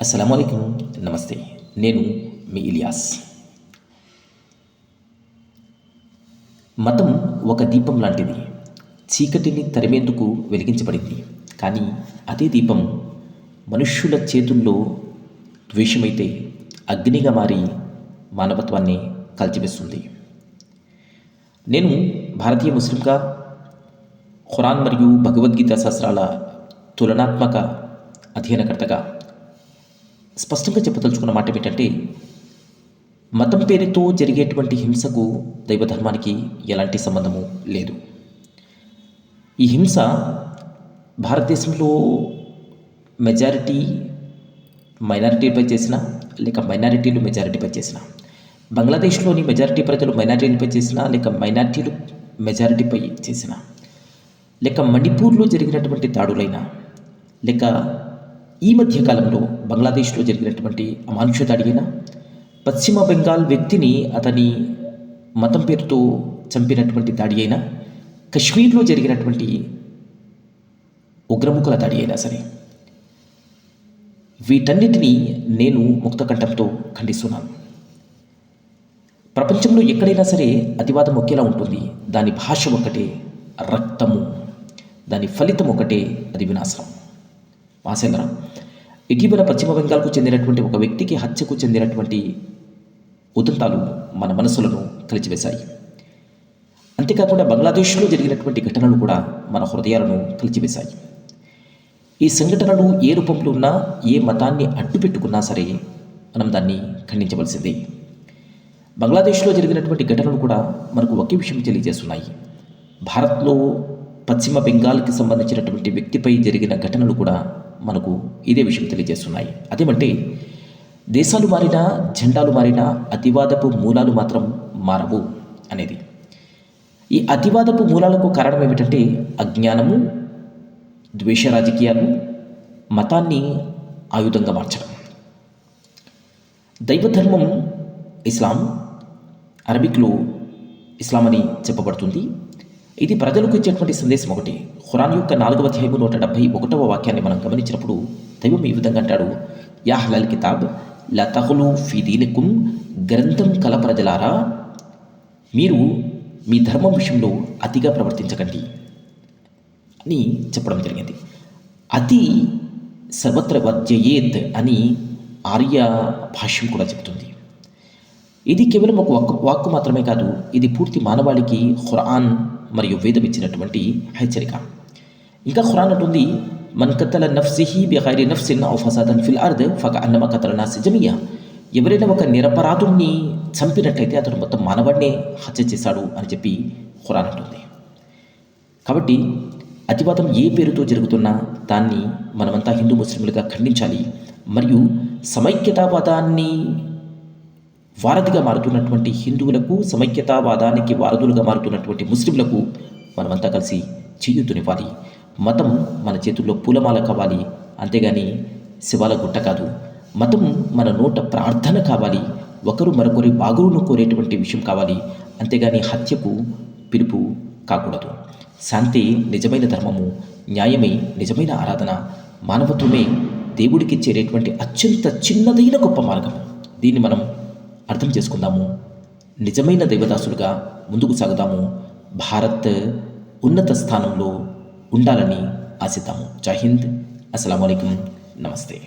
అస్సలం అయికం నమస్తే. నేను మీ ఇలియాస్. మతం ఒక దీపం లాంటిది. చీకటిని తరిమేందుకు వెలిగించబడింది. కానీ అదే దీపం మనుష్యుల చేతుల్లో ద్వేషమైతే అగ్నిగా మారి మానవత్వాన్ని కాల్చివేస్తుంది. నేను భారతీయ ముస్లింగా ఖురాన్ మరియు భగవద్గీత శాస్త్రాల తులనాత్మక అధ్యయనకర్తగా స్పష్టంగా చెప్పదలుచుకున్న మాట ఏమిటంటే మతం పేరుతో జరిగేటువంటి హింసకు దైవధర్మానికి ఎలాంటి సంబంధము లేదు. ఈ హింస భారతదేశంలో మెజారిటీ మైనారిటీపై చేసిన లేక మైనారిటీలు మెజారిటీపై చేసిన బంగ్లాదేశ్లోని మెజారిటీ ప్రజలు మైనారిటీలపై చేసిన లేక మైనారిటీలు మెజారిటీపై చేసిన లేక మణిపూర్లో జరిగినటువంటి దాడులైనా లేక ఈ మధ్య కాలంలో బంగ్లాదేశ్లో జరిగినటువంటి అమానుష దాడి అయినా పశ్చిమ బెంగాల్ వ్యక్తిని అతని మతం పేరుతో చంపినటువంటి దాడి అయినా కశ్మీర్లో జరిగినటువంటి ఉగ్రముఖుల దాడి అయినా సరే? వీటన్నిటినీ నేను ముక్త కంఠంతో ఖండిస్తున్నాను. ప్రపంచంలో ఎక్కడైనా సరే అతివాదం ఒకేలా ఉంటుంది. దాని భాష ఒకటే రక్తము. దాని ఫలితం ఒకటే అది వినాశనం. వాసేంద్ర. ఇటీవల పశ్చిమ బెంగాల్కు చెందినటువంటి ఒక వ్యక్తికి హత్యకు చెందినటువంటి ఉదంతాలు మన మనసులను కలిచివేశాయి. అంతేకాకుండా బంగ్లాదేశ్లో జరిగినటువంటి ఘటనలు కూడా మన హృదయాలను కలిచివేశాయి. ఈ సంఘటనలు ఏ రూపంలో ఉన్నా ఏ మతాన్ని అడ్డుపెట్టుకున్నా సరే మనం దాన్ని ఖండించవలసిందే. బంగ్లాదేశ్లో జరిగినటువంటి ఘటనలు కూడా మనకు ఒకే విషయం తెలియజేస్తున్నాయి. భారత్లో పశ్చిమ బెంగాల్కి సంబంధించినటువంటి వ్యక్తిపై జరిగిన ఘటనలు కూడా మనకు ఇదే విషయం తెలియజేస్తున్నాయి. అదేమంటే దేశాలు మారినా జెండాలు మారినా అతివాదపు మూలాలు మాత్రం మారవు అనేది. ఈ అతివాదపు మూలాలకు కారణం ఏమిటంటే అజ్ఞానము ద్వేష రాజకీయాలు మతాన్ని ఆయుధంగా మార్చడం. దైవధర్మం ఇస్లాం అరబిక్లో ఇస్లాం అని చెప్పబడుతుంది. ఇది ప్రజలకు ఇచ్చేటువంటి సందేశం ఒకటి. ఖురాన్ యొక్క నాలుగవ అధ్యాయము నూట డెబ్బై ఒకటవ వాక్యాన్ని మనం గమనించినప్పుడు దైవం ఈ విధంగా అంటాడు. యాహ్లల్ కితాబ్ లతహులు ఫిదీలకుం గ్రంథం కల ప్రజలారా మీరు మీ ధర్మం విషయంలో అతిగా ప్రవర్తించకండి. అని చెప్పడం జరిగింది. అతి సర్వత్ర వర్జయేత్ అని ఆర్య భాష్యం కూడా చెబుతుంది. ఇది కేవలం ఒక వాక్కు వాక్కు మాత్రమే కాదు ఇది పూర్తి మానవాళికి ఖురాన్ మరియు వేదం ఇచ్చినటువంటి హెచ్చరిక. ఇంకా ఖురాన్ అంటుంది మన్ కత్తల నఫ్సిహి బిహైరి నఫ్సిన్ ఔ ఫసాదన్ ఫిల్ అర్ద్ ఫక అన్నమ కతల నాసి జమియా. ఎవరైనా ఒక నిరపరాధుణ్ణి చంపినట్లయితే అతడు మొత్తం మానవాడినే హత్య చేశాడు అని చెప్పి ఖురాన్ అంటుంది. కాబట్టి అతివాదం ఏ పేరుతో జరుగుతున్నా దాన్ని మనమంతా హిందూ ముస్లింలుగా ఖండించాలి. మరియు సమైక్యతావాదాన్ని వారధిగా మారుతున్నటువంటి హిందువులకు సమైక్యతావాదానికి వారధులుగా మారుతున్నటువంటి ముస్లింలకు మనమంతా కలిసి చేయూతునివ్వాలి మతం మన చేతుల్లో పూలమాల కావాలి. అంతేగాని శివాల గుట్ట కాదు. మతం మన నోట ప్రార్థన కావాలి. ఒకరు మరొకరి బాగులను కోరేటువంటి విషయం కావాలి. అంతేగాని హత్యకు పిలుపు కాకూడదు. శాంతి నిజమైన ధర్మము న్యాయమే నిజమైన ఆరాధన మానవత్వమే దేవుడికి చేరేటువంటి అత్యంత చిన్నదైన గొప్ప మార్గం. దీన్ని మనం అర్థం చేసుకుందాము. నిజమైన దైవదాసులుగా ముందుకు సాగుదాము. భారత్ ఉన్నత స్థానంలో ఉండాలని ఆశిద్దాము. జై హింద్. అస్సలం నమస్తే.